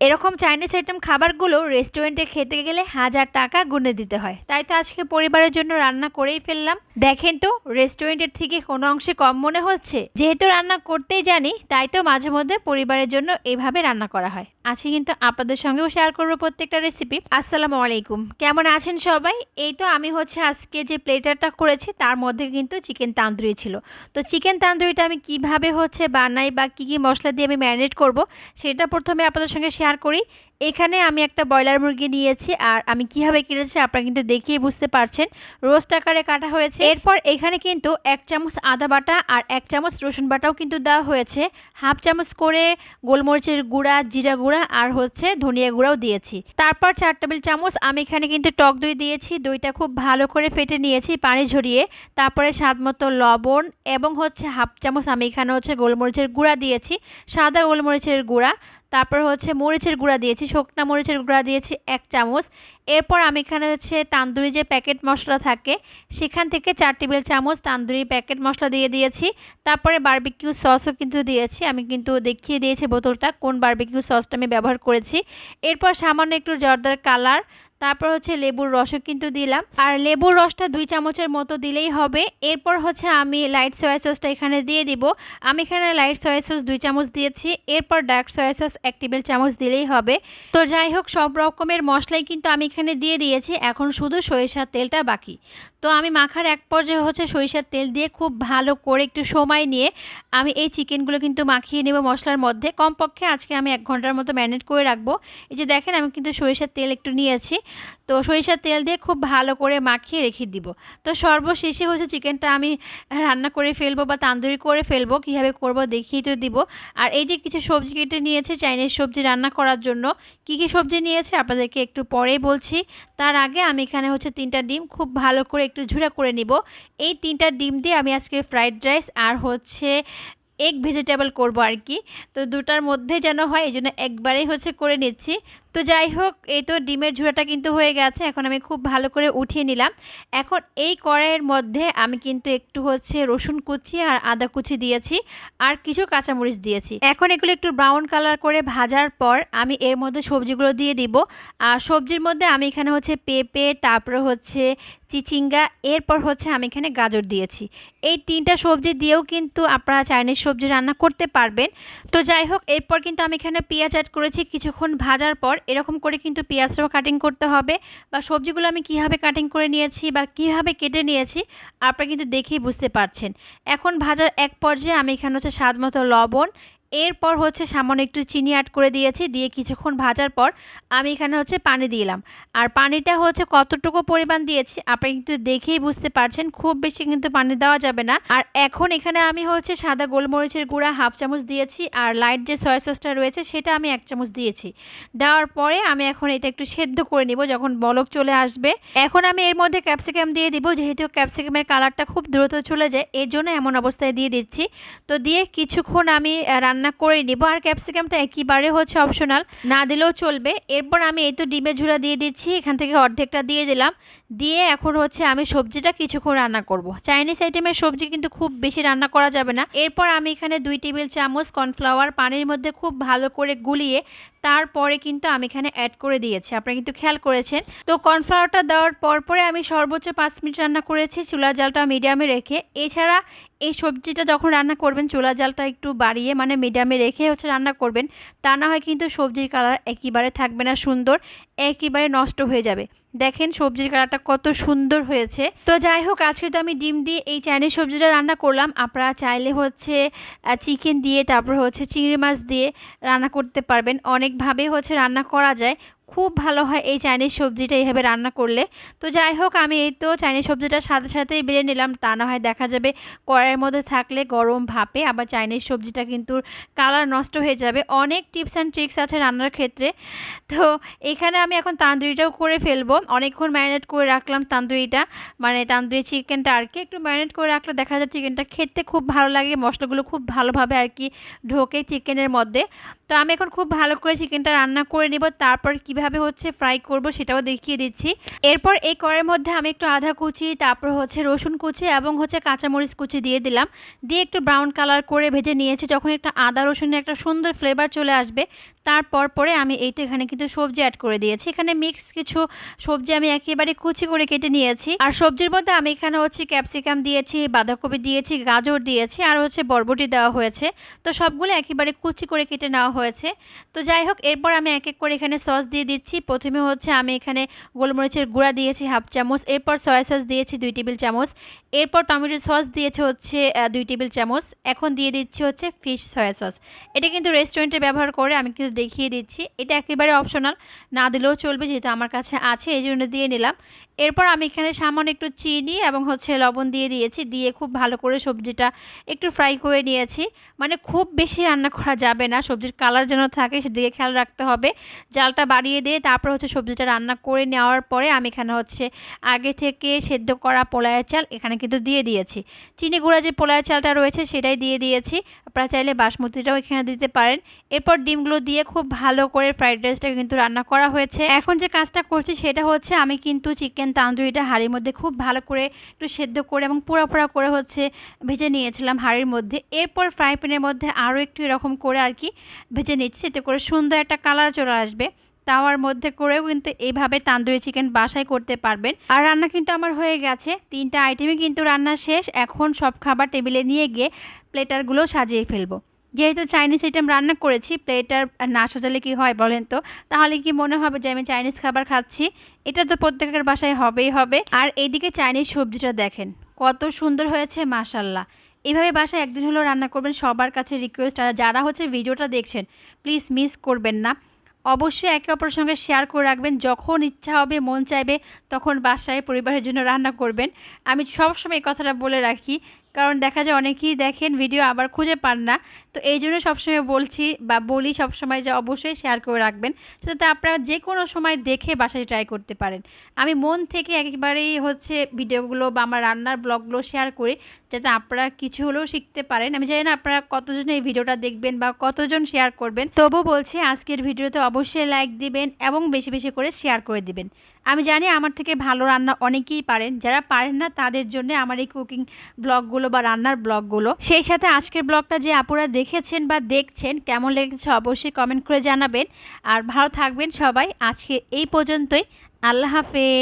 এরকম Chinese item খাবারগুলো রেস্টুরেন্টে খেতে গেলে হাজার টাকা গুনে দিতে হয়। তাই তো আজকে পরিবারের জন্য রান্না করেই ফেললাম। দেখেন তো রেস্টুরেন্টের থেকে কোনো অংশে কম মনে হচ্ছে। যেহেতু রান্না করতেই জানি, তাই তো মাঝে মধ্যে পরিবারের জন্য এইভাবে রান্না করা হয়। আজকে কিন্তু আপনাদের সঙ্গেও শেয়ার করব প্রত্যেকটা রেসিপি আসসালামু আলাইকুম। কেমন আছেন সবাই? এই তো আমি হচ্ছে আজকে যে প্লেটারটা করেছি, তার মধ্যে কিন্তু চিকেন তান্দুরি ছিল। তো চিকেন তান্দুরিটা আমি কীভাবে হচ্ছে বানাই বা কী কী মশলা দিয়ে আমি ম্যারিনেট করব, সেটা প্রথমে আপনাদের সঙ্গে শেয়ার করি। এখানে আমি একটা ব্রয়লার মুরগি নিয়েছি আর আমি কীভাবে কেটেছি আপনারা কিন্তু দেখিয়ে বুঝতে পারছেন। রোস্ট আকারে কাটা হয়েছে। এরপর এখানে কিন্তু এক চামচ আদা বাটা আর এক চামচ রসুন বাটাও কিন্তু দেওয়া হয়েছে। হাফ চামচ করে গোলমরিচের গুঁড়া, জিরা গুঁড়া আর হচ্ছে ধনিয়া গুঁড়াও দিয়েছি। তারপর চার টেবিল চামচ আমি এখানে কিন্তু টক দই দিয়েছি। দইটা খুব ভালো করে ফেটে নিয়েছি পানি ঝরিয়ে। তারপরে স্বাদ মতো লবণ এবং হচ্ছে হাফ চামচ আমি এখানে হচ্ছে গোলমরিচের গুঁড়া দিয়েছি। সাদা গোলমরিচের গুঁড়া। তারপর হচ্ছে মরিচের গুঁড়া দিয়েছি, শুকনা মরিচের গুঁড়া দিয়েছি এক চামচ। এরপর আমি এখানে হচ্ছে তান্দুরি যে প্যাকেট মশলা থাকে, সেখান থেকে চার টেবিল চামচ তান্দুরি প্যাকেট মশলা দিয়ে দিয়েছি। তারপরে বার্বিকিউ সসও কিন্তু দিয়েছি, আমি কিন্তু দেখিয়ে দিয়েছি বোতলটা কোন বার্বিকিউ সসটা আমি ব্যবহার করেছি। এরপর সামান্য একটু জর্দার কালার তারপর হচ্ছে লেবুর রসও কিন্তু দিলাম। আর লেবুর রসটা দুই চামচের মতো দিলেই হবে। এরপর হচ্ছে আমি লাইট সয়া সসটা এখানে দিয়ে দিব। আমি এখানে লাইট সয়া সস দুই চামচ দিয়েছি। এরপর ডার্ক সয়া সস এক টেবিল চামচ দিলেই হবে। তো যাই হোক, সব রকমের মশলাই কিন্তু আমি এখানে দিয়ে দিয়েছি। এখন শুধু সরিষার তেলটা বাকি। তো আমি মাখার এক পর্যায়ে হচ্ছে সরিষার তেল দিয়ে খুব ভালো করে একটু সময় নিয়ে আমি এই চিকেনগুলো কিন্তু মাখিয়ে নেব মশলার মধ্যে। কমপক্ষে আজকে আমি এক ঘণ্টার মতো ম্যারিনেট করে রাখব। এই যে দেখেন আমি কিন্তু সরিষার তেল একটু নিয়েছি। তো সরিষার তেল দিয়ে খুব ভালো করে মাখিয়ে রেখে দিব। তো সর্বশেষে হচ্ছে চিকেনটা আমি রান্না করে ফেলব বা তান্দুরি করে ফেলব, কীভাবে করব দেখিয়ে তো দিব। আর এই যে কিছু সবজি কেটে নিয়েছে, চাইনিজ সবজি রান্না করার জন্য, কি কি সবজি নিয়েছে আপনাদেরকে একটু পরেই বলছি। তার আগে আমি এখানে হচ্ছে তিনটা ডিম খুব ভালো করে একটু ঝুড়া করে নিব। এই তিনটা ডিম দিয়ে আমি আজকে ফ্রাইড রাইস আর হচ্ছে এগ ভেজিটেবল করব আর কি। তো দুটার মধ্যে যেন হয়, এই জন্য একবারেই হচ্ছে করে নিচ্ছি। তো যাই হোক, এই তো ডিমের ঝুড়াটা কিন্তু হয়ে গেছে, এখন আমি খুব ভালো করে উঠিয়ে নিলাম। এখন এই কড়াইয়ের মধ্যে আমি কিন্তু একটু হচ্ছে রসুন কুচি আর আদা কুচি দিয়েছি আর কিছু কাঁচামরিচ দিয়েছি। এখন এগুলো একটু ব্রাউন কালার করে ভাজার পর আমি এর মধ্যে সবজিগুলো দিয়ে দিব। আর সবজির মধ্যে আমি এখানে হচ্ছে পেঁপে, তারপরে হচ্ছে চিচিঙ্গা, এরপর হচ্ছে আমি এখানে গাজর দিয়েছি। এই তিনটা সবজি দিয়েও কিন্তু আপনারা চাইনিজ সবজি রান্না করতে পারবেন। তো যাই হোক, এরপর কিন্তু আমি এখানে পেঁয়াজ অ্যাড করেছি। কিছুক্ষণ ভাজার পর এরকম করে কিন্তু পেঁয়াজটাও কাটিং করতে হবে। বা সবজিগুলো আমি কীভাবে কাটিং করে নিয়েছি বা কীভাবে কেটে নিয়েছি, আপনারা কিন্তু দেখেই বুঝতে পারছেন। এখন ভাজার এক পর্যায়ে আমি এখানে হচ্ছে স্বাদ মতো লবণ এরপর হচ্ছে সামান্য একটু চিনি অ্যাড করে দিয়েছি, দিয়ে কিছুক্ষণ ভাজার পর আমি এখানে হচ্ছে পানি দিলাম আর পানিটা হচ্ছে কতটুকু পরিমাণ দিয়েছি আপনি কিন্তু দেখেই বুঝতে পারছেন, খুব বেশি কিন্তু পানি দেওয়া যাবে না। আর এখন এখানে আমি হচ্ছে সাদা গোলমরিচের গুঁড়া হাফ চামচ দিয়েছি আর লাইট যে সয়া সসটা রয়েছে সেটা আমি এক চামচ দিয়েছি। দেওয়ার পরে আমি এখন এটা একটু সেদ্ধ করে নিব যখন বলক চলে আসবে। এখন আমি এর মধ্যে ক্যাপসিকাম দিয়ে দিব, যেহেতু ক্যাপসিকামের কালারটা খুব দ্রুত চলে যায়, এর জন্য এমন অবস্থায় দিয়ে দিচ্ছি। তো দিয়ে কিছুক্ষণ আমি রান্না রান্না করে নেব। আর ক্যাপসিকামটা একইবারে হচ্ছে অপশনাল না দিলেও চলবে। এরপর আমি এই তো ডিমের ঝুড়া দিয়ে দিচ্ছি। এখান থেকে অর্ধেকটা দিয়ে দিলাম। দিয়ে এখন হচ্ছে আমি সবজিটা কিছুক্ষণ রান্না করব। চাইনিজ আইটেমের সবজি কিন্তু খুব বেশি রান্না করা যাবে না। এরপর আমি এখানে দুই টেবিল চামচ কর্নফ্লাওয়ার পানির মধ্যে খুব ভালো করে গুলিয়ে তারপরে কিন্তু আমি এখানে অ্যাড করে দিয়েছি। আপনারা কিন্তু খেয়াল করেছেন। তো কর্নফ্লাওয়ারটা দেওয়ার পর পরে আমি সর্বোচ্চ পাঁচ মিনিট রান্না করেছি। চুলা জালটা মিডিয়ামে রেখে, এছাড়া এই সবজিটা যখন রান্না করবেন চুলা জালটা একটু বাড়িয়ে মানে মিডিয়ামে রেখে হচ্ছে রান্না করবেন, তা না হয় কিন্তু সবজির কালার একেবারে থাকবে না সুন্দর, একেবারে নষ্ট হয়ে যাবে। দেখেন সবজির কালারটা কত সুন্দর হয়েছে। তো যাই হোক, আজকে তো আমি ডিম দিয়ে এই চাইনিজ সবজিটা রান্না করলাম। আপনারা চাইলে হচ্ছে চিকেন দিয়ে, তারপর হচ্ছে চিংড়ি মাছ দিয়ে রান্না করতে পারবেন। অনেকভাবে হচ্ছে রান্না করা যায়। খুব ভালো হয় এই চাইনিজ সবজিটা এইভাবে রান্না করলে। তো যাই হোক, আমি এই তো চাইনিজ সবজিটার সাথে সাথেই বেড়ে নিলাম। তা না হয় দেখা যাবে কড়াইয়ের মধ্যে থাকলে গরম ভাপে আবার চাইনিজ সবজিটা কিন্তু কালার নষ্ট হয়ে যাবে। অনেক টিপস অ্যান্ড ট্রিক্স আছে রান্নার ক্ষেত্রে। তো এখানে আমি এখন তান্দুরিটাও করে ফেলব। অনেকক্ষণ ম্যারিনেট করে রাখলাম তান্দুরিটা। মানে তান্দুরি চিকেনটা আর কি একটু ম্যারিনেট করে রাখলে দেখা যায় চিকেনটা খেতে খুব ভালো লাগে, মশলাগুলো খুব ভালোভাবে আর কি ঢোকে চিকেনের মধ্যে। তো আমি এখন খুব ভালো করে চিকেনটা রান্না করে নিব। তারপর কীভাবে হচ্ছে ফ্রাই করব সেটাও দেখিয়ে দিচ্ছি। এরপর এই কড়ের মধ্যে আমি একটু আধা কুচি, তারপর হচ্ছে রসুন কুচি এবং হচ্ছে কাঁচামরিচ কুচি দিয়ে দিলাম। দিয়ে একটু ব্রাউন কালার করে ভেজে নিয়েছি। যখন একটা আদা রসুনের একটা সুন্দর ফ্লেভার চলে আসবে তারপর পরে আমি এইটা এখানে কিন্তু সবজি অ্যাড করে দিয়েছি। এখানে মিক্স কিছু সবজি আমি একেবারে কুচি করে কেটে নিয়েছি। আর সবজির মধ্যে আমি এখানে হচ্ছে ক্যাপসিকাম দিয়েছি, বাঁধাকপি দিয়েছি, গাজর দিয়েছি, আর হচ্ছে বরবটি দেওয়া হয়েছে। তো সবগুলো একেবারে কুচি করে কেটে নেওয়া হয়েছে। তো যাই হোক, এরপর আমি এক এক করে এখানে সস দিয়ে দিচ্ছি। প্রথমে হচ্ছে আমি এখানে গোলমরিচের গুঁড়া দিয়েছি হাফ চামচ, এরপর সয়া সস দিয়েছি দুই টেবিল চামচ, এরপর টমেটো সস দিয়েছে হচ্ছে দুই টেবিল চামচ, এখন দিয়ে দিচ্ছি হচ্ছে ফিশ সয়া সস। এটা কিন্তু রেস্টুরেন্টে ব্যবহার করে আমি কিন্তু দেখিয়ে দিচ্ছি। এটা একেবারে অপশনাল, না দিলেও চলবে যেহেতু আমার কাছে আছে, এই জন্য দিয়ে নিলাম। এরপর আমি এখানে সামান্য একটু চিনি এবং হচ্ছে লবণ দিয়ে দিয়েছি। দিয়ে খুব ভালো করে সবজিটা একটু ফ্রাই করে নিয়েছি। মানে খুব বেশি রান্না করা যাবে না। সবজির কালার যেন থাকে সেদিকে খেয়াল রাখতে হবে। জালটা বাড়িয়ে দিয়ে তারপর হচ্ছে সবজিটা রান্না করে নেওয়ার পরে আমি এখানে হচ্ছে আগে থেকে সেদ্ধ করা পোলায়ের চাল এখানে কিন্তু দিয়ে দিয়েছি। চিনি গুঁড়া যে পোলায়ের চালটা রয়েছে সেটাই দিয়ে দিয়েছি। আপনারা চাইলে বাসমতিটাও এখানে দিতে পারেন। এরপর ডিমগুলো দিয়ে খুব ভালো করে ফ্রাইড রাইসটা কিন্তু রান্না করা হয়েছে। এখন যে কাজটা করছি সেটা হচ্ছে আমি কিন্তু চিকেন তান্দুরিটা হাঁড়ির মধ্যে খুব ভালো করে একটু সেদ্ধ করে এবং পোড়া পোড়া করে হচ্ছে ভেজে নিয়েছিলাম হাঁড়ির মধ্যে। এরপর ফ্রাই প্যানের মধ্যে আরও একটু এরকম করে আর কি ভেজে নিচ্ছি। এতে করে সুন্দর একটা কালার চলে আসবে। তাওয়ার মধ্যে করেও কিন্তু এইভাবে তান্দুরি চিকেন বাসায় করতে পারবেন। আর রান্না কিন্তু আমার হয়ে গেছে। তিনটা আইটেমই কিন্তু রান্না শেষ। এখন সব খাবার টেবিলে নিয়ে গিয়ে প্লেটারগুলো সাজিয়ে ফেলব। যেহেতু চাইনিজ আইটেম রান্না করেছি প্লেটার না সাজালে কি হয় বলেন তো? তাহলে কি মনে হবে যে আমি চাইনিজ খাবার খাচ্ছি? এটা তো প্রত্যেকের বাসায় হবেই হবে। আর এইদিকে চাইনিজ সবজিটা দেখেন, কত সুন্দর হয়েছে মাশাল্লাহ এভাবে বাসায় একদিন হলেও রান্না করবেন, সবার কাছে রিকোয়েস্ট আর যারা হচ্ছে ভিডিওটা দেখছেন প্লিজ মিস করবেন না। অবশ্যই একে অপরের সঙ্গে শেয়ার করে রাখবেন। যখন ইচ্ছা হবে, মন চাইবে, তখন বাসায় পরিবারের জন্য রান্না করবেন। আমি সবসময় এই কথাটা বলে রাখি কারণ দেখা যায় অনেকেই দেখেন ভিডিও আবার খুঁজে পান না। তো এই জন্য সবসময় বলছি বা বলি সবসময় যে অবশ্যই শেয়ার করে রাখবেন। যাতে আপনারা যে কোনো সময় দেখে বাসায় ট্রাই করতে পারেন। আমি মন থেকে একেবারেই হচ্ছে ভিডিওগুলো বা আমার রান্নার ব্লগগুলো শেয়ার করি। যাতে আপনারা কিছু হলেও শিখতে পারেন। আমি জানি না আপনারা কতজন এই ভিডিওটা দেখবেন বা কতজন শেয়ার করবেন। তবু বলছি আজকের ভিডিওতে অবশ্যই লাইক দিবেন এবং বেশি বেশি করে শেয়ার করে দিবেন। আমি জানি আমার থেকে ভালো রান্না অনেকেই পারেন। যারা পারেন না, তাদের জন্য আমার এই কুকিং ব্লগগুলো বা রান্নার ব্লগগুলো সেই সাথে আজকের ব্লগটা যে আপুরা দেখেছেন বা দেখছেন, কেমন লেগেছে অবশ্যই কমেন্ট করে জানাবেন। আর ভালো থাকবেন সবাই। আজকে এই পর্যন্তই। আল্লাহ হাফেজ।